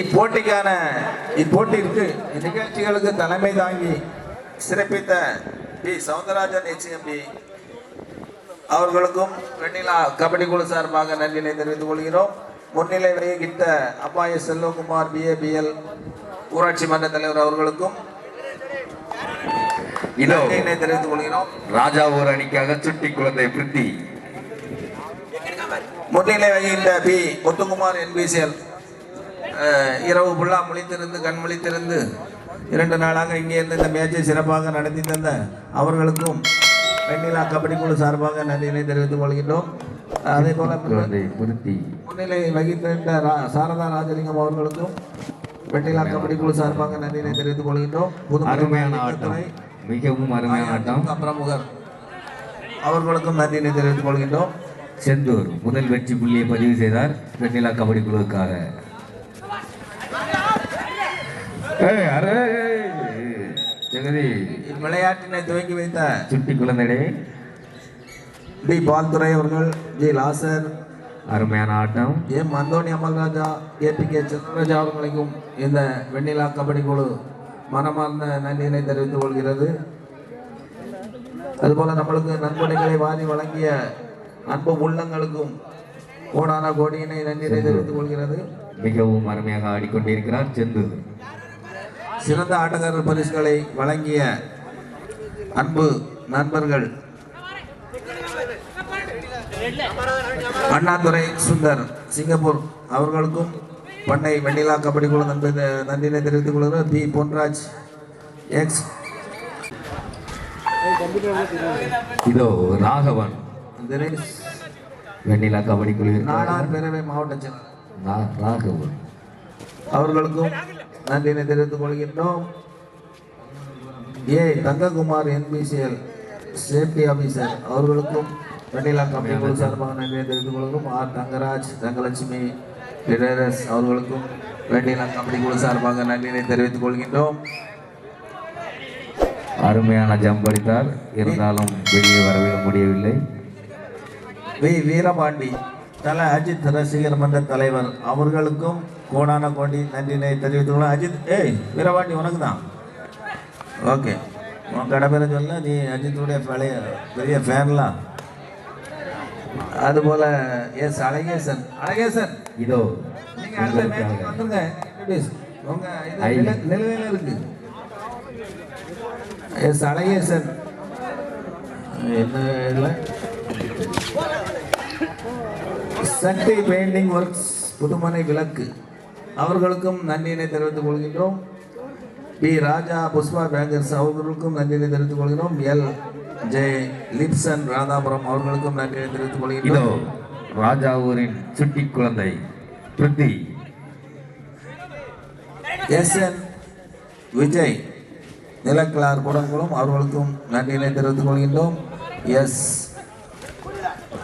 இப்போட்டிக்கான இப்போட்டிற்கு இந்நிகழ்ச்சிகளுக்கு தலைமை தாங்கி சிறப்பித்த பி. சவுந்தரராஜன் எச்எம்பி அவர்களுக்கும் வெண்ணிலா கபடி குழு சார்பாக நன்றினை தெரிவித்துக் கொள்கிறோம். முன்னிலை வகித்த அப்பாய செல்வகுமார் பிஏபிஎல் ஊராட்சி மன்ற தலைவர் அவர்களுக்கும் இதோ தெரிவித்துக் கொள்கிறோம். ராஜா ஒரு அணிக்காக சுட்டி குழந்தை பிரித்தி. முன்னிலை வகித்த பி. முத்துக்குமார் என்பிசிஎல் இரவு ஃபுல்லா முழித்திருந்து கண் முழித்திருந்து இரண்டு நாளாக இங்கே இருந்து இந்த மேட்சை சிறப்பாக நடத்தி தந்த அவர்களுக்கும் வெண்ணிலா கபடி குழு சார்பாக நன்றியினை தெரிவித்துக் கொள்கின்றோம். அதே போல முன்னிலை வகித்த சாரதா ராஜலிங்கம் அவர்களுக்கும் வெண்ணிலா கபடி குழு சார்பாக நன்றியினை தெரிவித்துக் கொள்கின்றோம். அருமையான ஆட்டம். மிகவும் அருமையான ஆட்டம். பிரமுகர் அவர்களுக்கும் நன்றியினை தெரிவித்துக் கொள்கின்றோம். செந்தூர் முதல் வெற்றி புள்ளியை பதிவு செய்தார் வெண்ணிலா கபடி குழுவுக்காக. ஜெகதி இவ்விளையாட்டினை துவங்கி வைத்த சுட்டி குழந்தைடே. டி. பால்துரை அவர்கள் ஜி லாசர். அருமையான ஆட்டம். M Anthony Amalraja AP K. Chandraraja அவர்களுக்கும் இந்த வெண்ணிலா கபடி குழு மனமார்ந்த நன்றியினை தெரிவித்துக் கொள்கிறது. அதுபோல நம்மளுக்கு நன்கொடைகளை வாரி வழங்கிய அன்பு உள்ளங்களுக்கும் கோடான கோடியினை நன்றியினை தெரிவித்துக் கொள்கிறது. மிகவும் அருமையாக ஆடிக்கொண்டிருக்கிறார் செந்தூர். சிறந்த ஆட்டக்காரர் பரிசுகளை வழங்கிய அன்பு நண்பர்கள் அண்ணாதுரை சுந்தர் சிங்கப்பூர் அவர்களுக்கும் பண்ணை வெண்ணிலா கபடி குழு நன்றி நன்றினை தெரிவித்துக் கொள்கிறோம் பி. பொன்ராஜ் எக்ஸ் இதோ ராகவன். வெண்ணிலா கபடி குழுவிற்கு நாடார் பேரவை மாவட்ட ராகவன். அவர்களுக்கும் நன்றினை தெரிவித்துக் கொள்கின்றோம். A. Thangakumar NPCL safety officer அவர்களுக்கும் வெண்ணிலா கம்பெனி குழு சார்பாக நன்றியை தெரிவித்துக் கொள்கிறோம். ஆர். தங்கராஜ் தங்கலட்சுமி லிடரஸ் அவர்களுக்கும் வெண்ணிலா கம்பெனி குழு சார்பாக நன்றியை தெரிவித்துக் கொள்கின்றோம். அருமையான ஜம்ப் அடித்தார். இருந்தாலும் வெளியே வரவே முடியவில்லை. வி. வீரபாண்டி தல அஜித் ரசிகர் மன்ற தலைவர். அவர்களுக்கும் கோடான கோடி நன்றினை தெரிவித்துக் கொள்ள அஜித் ஏய் வீரபாண்டி உனக்கு தான் ஓகே. உன் கடை பேரை சொல்ல நீ அஜித்துடைய பழைய பெரிய ஃபேன்லாம் அதுபோல எஸ் அழகேசன். அழகேசன் இதோ நீங்க அடுத்த மேட்ச் வந்துருங்க. Introduce. உங்க இது ஐ. நில- நிலுவையில இருக்கு. எஸ் அழகேசன். என்ன இல்லை சக்தி பெயிண்டிங் ஒர்க்ஸ் புதுமனை விளக்கு. அவர்களுக்கும் நன்றியினை தெரிவித்துக் கொள்கின்றோம். பி. ராஜா புஷ்பா பேங்கர்ஸ் அவர்களுக்கும் நன்றியினை தெரிவித்துக் கொள்கிறோம் எல். ஜே. லிப்சன் ராதாபுரம் அவர்களுக்கும் நன்றியினை தெரிவித்துக் இதோ கொள்கிறோம் ராஜாவூரின் சுட்டி குழந்தை பிரித்தி. எஸ். என். விஜய் நிலக்கிழார் குடங்குளம் அவர்களுக்கும் நன்றியினை தெரிவித்துக் கொள்கின்றோம். எஸ்.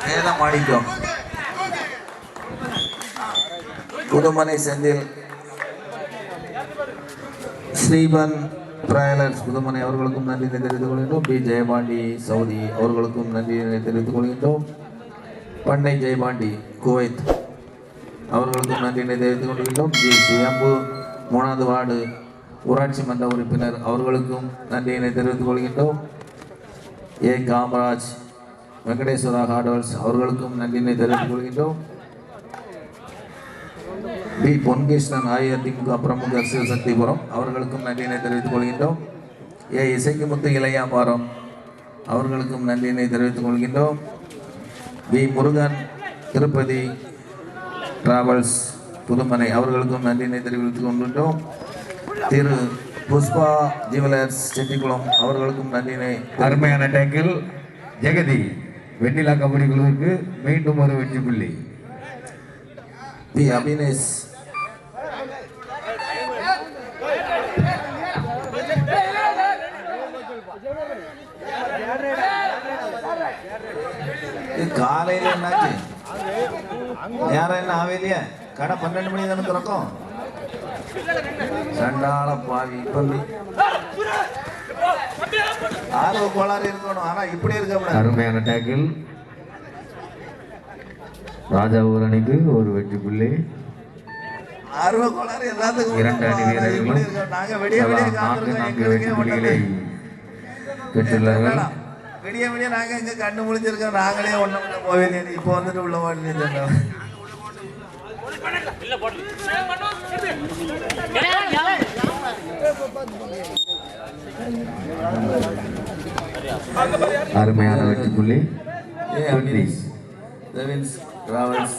வேதம் மாணிக்கம் புதுமனை செந்தில் ஸ்ரீபன் ட்ராயலர்ஸ் புதுமனை அவர்களுக்கும் நன்றியினை தெரிவித்துக் கொள்கின்றோம். பி. ஜெயபாண்டி சவுதி அவர்களுக்கும் நன்றியினை தெரிவித்துக் கொள்கின்றோம். பண்டை ஜெயபாண்டி குவைத் அவர்களுக்கும் நன்றியினை தெரிவித்துக் கொள்கின்றோம். ஜி. சுயம்பு மூணாவது வார்டு ஊராட்சி மன்ற உறுப்பினர் அவர்களுக்கும் நன்றியினை தெரிவித்துக் கொள்கின்றோம். ஏ. காமராஜ் வெங்கடேஸ்வரா ஹார்ட்வேர்ஸ் அவர்களுக்கும் நன்றியினை தெரிவித்துக் கொள்கின்றோம். பி பொன்கிருஷ்ணன் அதிமுக பிரமுகர் சிவசக்திபுரம் அவர்களுக்கும் நன்றியினை தெரிவித்துக் கொள்கின்றோம். ஏ இசைக்குமுத்து இளையாபாரம் அவர்களுக்கும் நன்றியினை தெரிவித்துக் கொள்கின்றோம். பி முருகன் திருப்பதி டிராவல்ஸ் புதுமனை அவர்களுக்கும் நன்றியினை தெரிவித்துக் கொண்டுள்ளோம் திரு புஷ்பா ஜுவலர்ஸ் செட்டிக்குளம் அவர்களுக்கும் நன்றியினை அருமையான டேக்கில் ஜெகதி வெண்ணிலா கபடி குழுவுக்கு மீண்டும் ஒரு வெற்றி புள்ளி. பி அபினேஷ் இது காலையில என்னாச்சு நேரம் என்ன ஆவேலையே கடை பன்னெண்டு மணி தானே திறக்கும்? சண்டாள பாவி இப்ப நீ- ஆர்வ கோளாறு இருக்கணும். ஆனா இப்படி இருக்க அருமையான டேக்கில் ராஜாவூர் அணிக்கு ஒரு வெற்றி புள்ளி. ஆர்வ கோளாறு எல்லாத்துக்கும் இரண்டு அணி வீரர்களும். நாங்க புள்ளிகளை ஒண்ணு பெற்றுள்ளார்கள். விடிய விடிய நாங்க இங்க கண்ணு முழிச்சிருக்கோம் நாங்களே ஒண்ணு ஒண்ணு போவேன். இப்போ வந்துட்டு உள்ள மாட்டேன்னு சொன்னோம் அருமையான வெற்றி புள்ளி டிராவல்ஸ்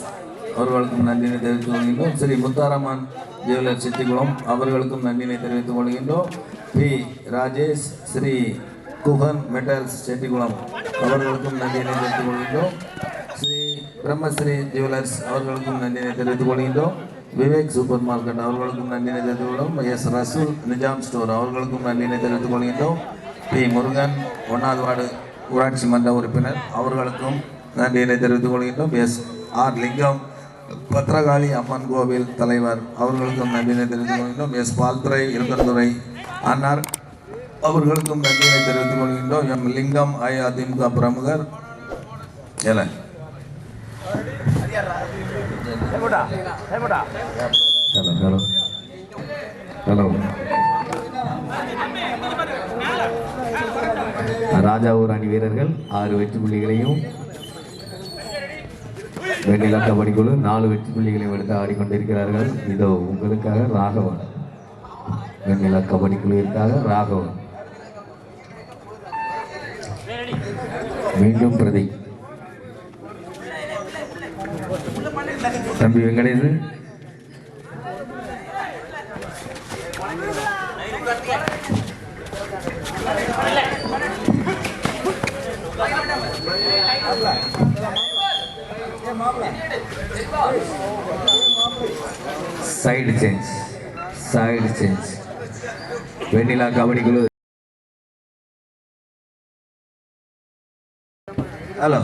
அவர்களுக்கும் நன்றினை தெரிவித்துக் கொள்கின்றோம். ஸ்ரீ முத்தாரம்மன் ஜுவல்லர் செட்டிக்குளம் அவர்களுக்கும் நன்றினை தெரிவித்துக் கொள்கின்றோம். பி ராஜேஷ் ஸ்ரீ குகன் மெட்டல்ஸ் செட்டிகுளம் அவர்களுக்கும் நன்றியினை தெரிவித்துக் கொள்கின்றோம். ஸ்ரீ பிரம்மஸ்ரீ ஜுவல்லர்ஸ் அவர்களுக்கும் நன்றியினை தெரிவித்துக் கொள்கின்றோம். விவேக் சூப்பர் மார்க்கெட் அவர்களுக்கும் நன்றியினை தெரிவித்துக் கொள்கிறோம். எஸ் ரசூல் நிஜாம் ஸ்டோர் அவர்களுக்கும் நன்றினை தெரிவித்துக் கொள்கின்றோம். பி முருகன் ஒன்னாவது வார்டு ஊராட்சி மன்ற உறுப்பினர் அவர்களுக்கும் நன்றியினை தெரிவித்துக் கொள்கின்றோம். எஸ் ஆர் லிங்கம் பத்ரகாளி அம்மன் கோவில் தலைவர் அவர்களுக்கும் நன்றியினை தெரிவித்துக் கொள்கின்றோம். எஸ் பால்துறை இருக்கந்துறை அன்னார் அவர்களுக்கும் நன்றியை தெரிவித்துக் கொள்கின்றோம். எம். லிங்கம் அஇஅதிமுக பிரமுகர். ஏல. Hello hello. ஹலோ. ராஜாவூர் அணி வீரர்கள் ஆறு வெற்றி புள்ளிகளையும் வெண்ணிலா கபடி குழு நாலு வெற்றி புள்ளிகளையும் எடுத்து ஆடிக்கொண்டிருக்கிறார்கள். இதோ உங்களுக்காக ராகவன். வெண்ணிலா கபடி குழுவிற்காக ராகவன். மீண்டும் பிரதி. தம்பி Venkatesh. Side change side change Vennila kabaddi குழு ஹலோ.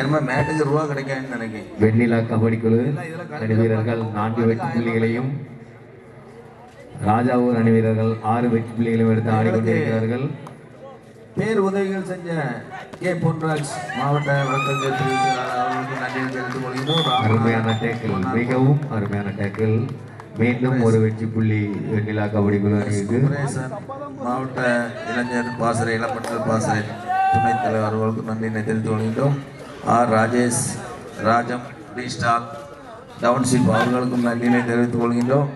என்ன மேட்டுக்கு ரூபா கிடைக்காதுன்னு நினைக்கிறேன். வெண்ணிலா கபடி குழு அணி வீரர்கள் நான்கு வெற்றி புள்ளிகளையும் ராஜாவூர் அணி வீரர்கள் ஆறு வெற்றி புள்ளிகளையும் எடுத்து ஆடிக்கொண்டிருக்கிறார்கள் பேர் உதவிகள் செஞ்ச கே பொன்ராஜ் மாவட்ட அருமையான டேக்கிள் மிகவும் அருமையான டேக்கிள் மீண்டும் ஒரு வெற்றி புள்ளி வெண்ணிலா கபடி குழு அணிக்கு மாவட்ட இளைஞர் பாசறை இளப்பற்றல் பாசறை. துணைத் தலைவர் அவர்களுக்கு நன்றினை தெரிவித்துக் கொள்கின்றோம். R. Rajesh Rajam D Star Township அவர்களுக்கும் நன்றினை தெரிவித்துக் கொள்கின்றோம்.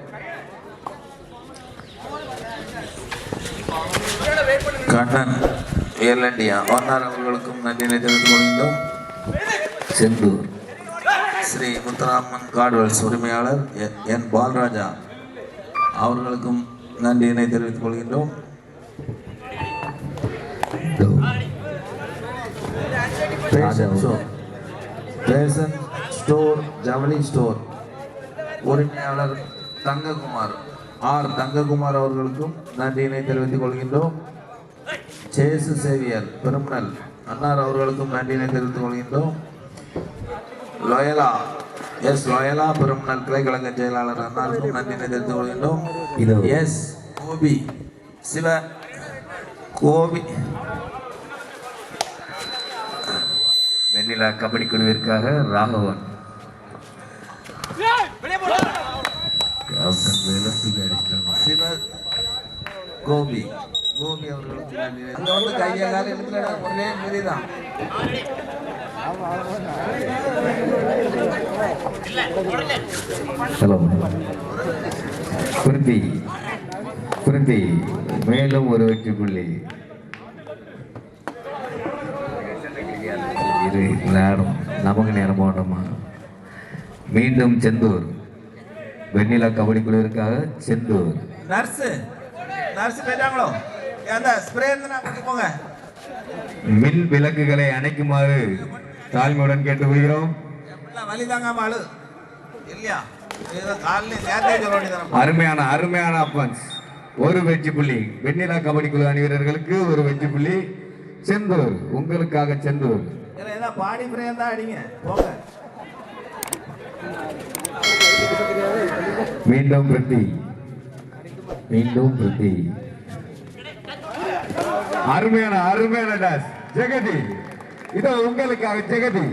கண்ணன் ஏர்லண்டியா வண்ணார் அவர்களுக்கும் நன்றினை தெரிவித்துக் கொள்கின்றோம். செந்தூர் ஸ்ரீ முத்துராமன் கார்டுவல்ஸ் உரிமையாளர் என் பால்ராஜா அவர்களுக்கும் நன்றியினை தெரிவித்துக் கொள்கின்றோம். பேஷன் ஷோ பேஷன் ஸ்டோர் ஜவுளி ஸ்டோர் உரிமையாளர் தங்ககுமார் ஆர் தங்ககுமார் அவர்களுக்கும் நன்றியினை தெரிவித்துக் கொள்கின்றோம். சேசு சேவியர் பெருமனல் அன்னார் அவர்களுக்கும் நன்றியினை தெரிவித்துக் கொள்கின்றோம். லோயலா எஸ் லோயலா பெருமனல் கிளைக்கழக செயலாளர் அன்னாருக்கும் நன்றியினை தெரிவித்துக் கொள்கின்றோம். இதோ. எஸ் கோபி சிவ கோபி வெண்ணிலா கபடி குழுவிற்காக ராகவன். கோபி. கோபி வந்து கையை கால ஒரே மிதிதான் குருந்தி மேலும் ஒரு வெற்றி புள்ளி. இரு நேரம் நமக்கு நேரம் போடணுமா மீண்டும் செந்தூர். வெண்ணிலா கபடி குழுவிற்காக செந்தூர். நர்ஸ் நர்ஸ் போயிட்டாங்களோ ஸ்ப்ரே போங்க. மின் விளக்குகளை அணைக்குமாறு தாழ்மையுடன் கேட்டுக்கொள்கிறோம். எல்லாம் வலி தாங்காம அழு. இல்லையா? அருமையான அருமையான அப்பன்ஸ் ஒரு வெற்றி புள்ளி. வெண்ணிலா கபடி குழு அணி வீரர்களுக்கு ஒரு வெற்றி புள்ளி. செந்தூர் உங்களுக்காக செந்தூர். ஏன்னா ஏதோ பாடி ஃப்ரே தான் அடிங்க. போங்க. மீண்டும் பிரித்தி மீண்டும் பிரித்தி அருமையான அருமையான டாஸ் ஜெகதி. இதோ உங்களுக்காக ஜெகதி.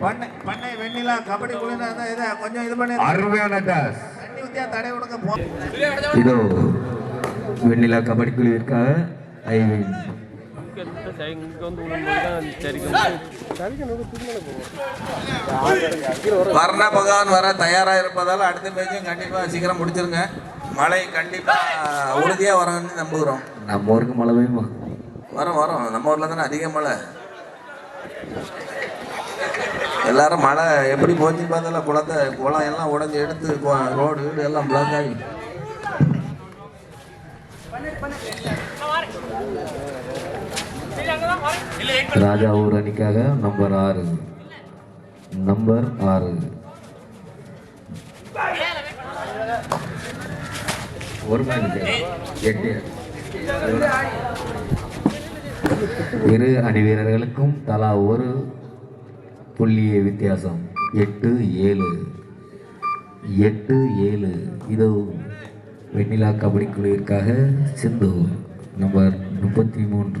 பண்ணை பண்ணை வெண்ணிலா கபடி குழுனா தான் இதை கொஞ்சம் இது பண்ணி அருமையான டாஸ் தண்ணி இழுத்தியா தடை விடுங்க இதோ வெண்ணிலா கபடி குழுவிற்காக ஐவின் வர்ண பகவான் வர தயாரா இருப்பதால் அடுத்த பேச்சும் கண்டிப்பா சீக்கிரம் முடிச்சிருங்க. மழை கண்டிப்பா உறுதியா வரும்னு நம்புகிறோம். நம்ம ஊருக்கு மழை பெய்யுமா? வரும் வரும். நம்ம ஊர்ல தானே அதிக மழை. எல்லாரும் மழை எப்படி போச்சு பார்த்தால குளத்தை குளம் எல்லாம் உடஞ்சி எடுத்து கொ- ரோடு வீடு எல்லாம் பிளாக் ஆகி. ராஜா ஊர் அணிக்காக நம்பர் ஆறு. நம்பர் ஆறு. ஒரு எட்டு. இரு அணி வீரர்களுக்கும் தலா ஒரு. புள்ளிய வித்தியாசம். எட்டு ஏழு. எட்டு ஏழு. இதோ வெண்ணிலா கபடி குழுவிற்காக சிந்து நம்பர் முப்பத்தி மூன்று.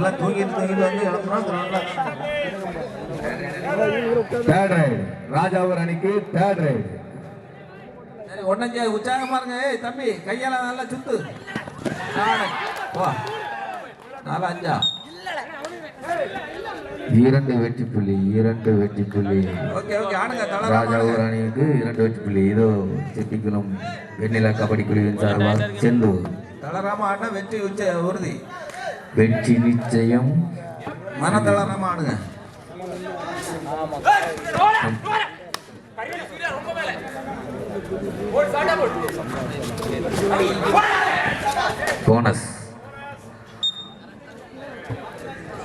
நல்லா தூங்கிட்டு தூங்கிட்டு வந்து தேர்ட் ரைடு ராஜாவர் அணிக்கு தேர்ட் ரைடு சரி ஒன்னஞ்சு உற்சாகம் பாருங்க ஏய் தம்பி கையால நல்லா சுத்து. நாலு. அஞ்சா. இரண்டு வெற்றி புள்ளி இரண்டு வெற்றி புள்ளி. ஓகே ஓகே ஆடுங்க ராஜாவூர் அணிக்கு இரண்டு வெற்றி புள்ளி. இதோ செட்டிக்குளம் வெண்ணிலா கபடி குழுவின் சார்பாக செந்தூர் தளராம ஆடினா வெற்றி உச்ச உறுதி. வெற்றி நிச்சயம். மன தளராம ஆடுங்க போனஸ்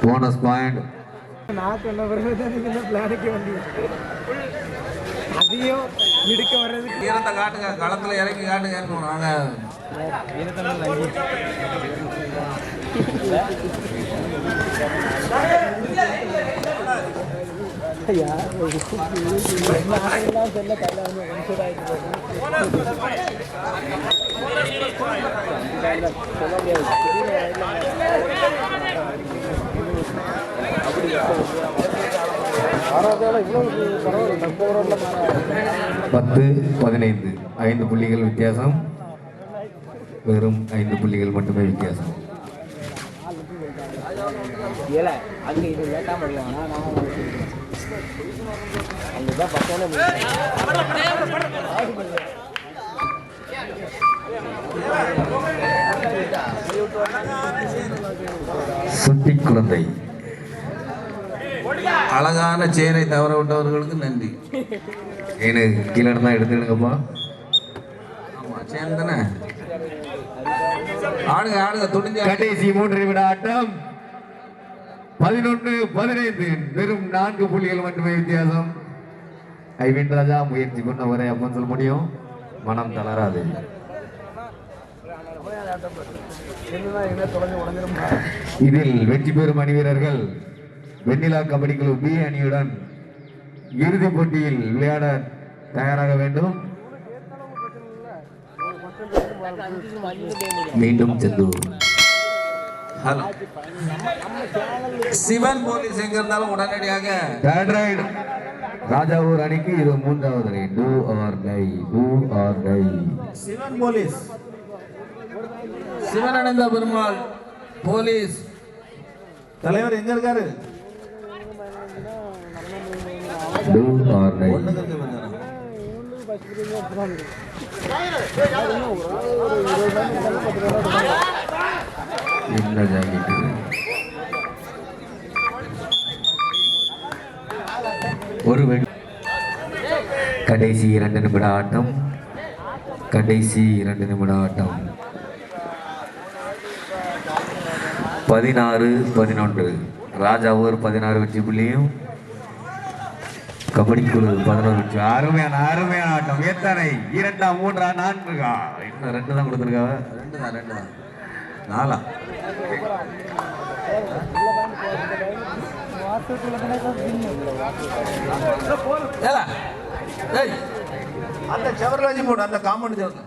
போனஸ் பாயிண்ட் நாக்கு என்ன வருது பிளானுக்கு வண்டி அதையும் இடுக்க வர்றதுக்கு வீரத்தை காட்டுங்க களத்துல இறங்கி காட்டுங்க நாங்க பத்து பதினைந்து. ஐந்து புள்ளிகள் வித்தியாசம். வெறும் ஐந்து புள்ளிகள் மட்டுமே வித்தியாசம். ஏல அங்கே இது லேட்டாக முடியும் ஆனால் நான் அங்கே தான் பக்கத்தில் சுட்டி குழந்தை. அழகான சேரை தவற விட்டவர்களுக்கு நன்றி. ஏன்னு கீழே இருந்தா எடுத்துடுங்கப்பா ஆமா சேன் தானே? ஆடுங்க ஆடுங்க துணிஞ்சு கடைசி மூன்று நிமிட ஆட்டம் பதினொன்று பதினைந்து வெறும் நான்கு புள்ளிகள் மட்டுமே வித்தியாசம். ஐவின் ராஜா முயற்சி கொண்டவரை அப்பன் சொல்ல முடியும். மனம் தளராது. இதில் வெற்றி பெறும் அணி வீரர்கள் வெண்ணிலா கபடி குழு பி அணியுடன் இறுதிப் போட்டியில் விளையாட தயாராக வேண்டும். மீண்டும் செந்தூர் ஹலோ. சிவன் போலீஸ் எங்க இருந்தாலும் உடனடியாக. ராஜாவூர் அணிக்கு இது மூன்றாவது raid do or die do or die Sivan police. Sivananda Perumal police. தலைவர் எங்க இருக்காரு? டூ ஆர் டை பாருங்க. இந்த ஜாக்கெட்டு ஒரு கடைசி இரண்டு நிமிட ஆட்டம். கடைசி இரண்டு நிமிட ஆட்டம். பதினாறு பதினொன்று. ராஜாவூர் பதினாறு வெற்றி புள்ளியும் கபடி குழு பதினோரு வெற்றி. அருமையான அருமையான ஆட்டம். எத்தனை? இரண்டா மூன்றா நான்குகா? இன்னும் ரெண்டு தான் கொடுத்துருக்கா ரெண்டு தான் ரெண்டு தான். நாலா அந்த செவரில் போடு அந்த காம்பவுண்ட் செவரில்.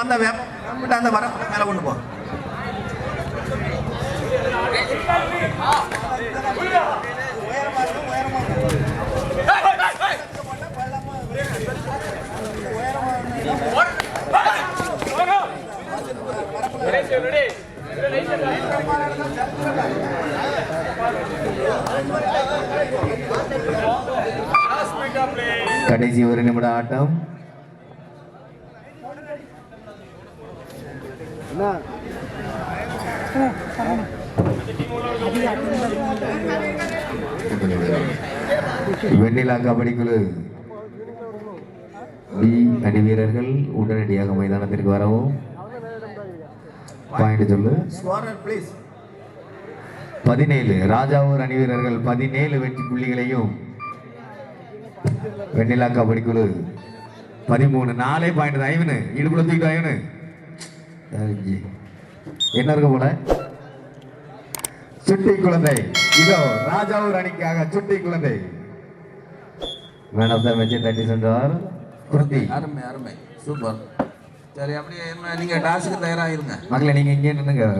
அந்த வேப்பிட்ட அந்த வர மேலே கொண்டு போ. உயரமா உயரமா கடைசி ஒரு நிமிட ஆட்டம். வெண்ணிலா கபடி குழு பி அணி வீரர்கள் உடனடியாக மைதானத்திற்கு வரவும். பாயிண்ட் சொல்லு. பதினேழு. ராஜாவூர் அணி வீரர்கள் பதினேழு வெற்றி புள்ளிகளையும் வெண்ணிலா கபடி குழு. பதிமூணு நாலே பாயிண்ட் ஐவனு இடுப்புல தூக்கிட்டு ஐவனு. என்ன இருக்க போல? சுட்டி குழந்தை. இதோ ராஜாவூர் அணிக்காக சுட்டி குழந்தை. மேன் ஆஃப் த மேட்சை தட்டி சென்றார் குருதி அருமை அருமை. சூப்பர். சரி அப்படியே நீங்கள் டாஸுக்கு தயாராக இருங்க மக்களை நீங்க இங்கே நின்னுங்க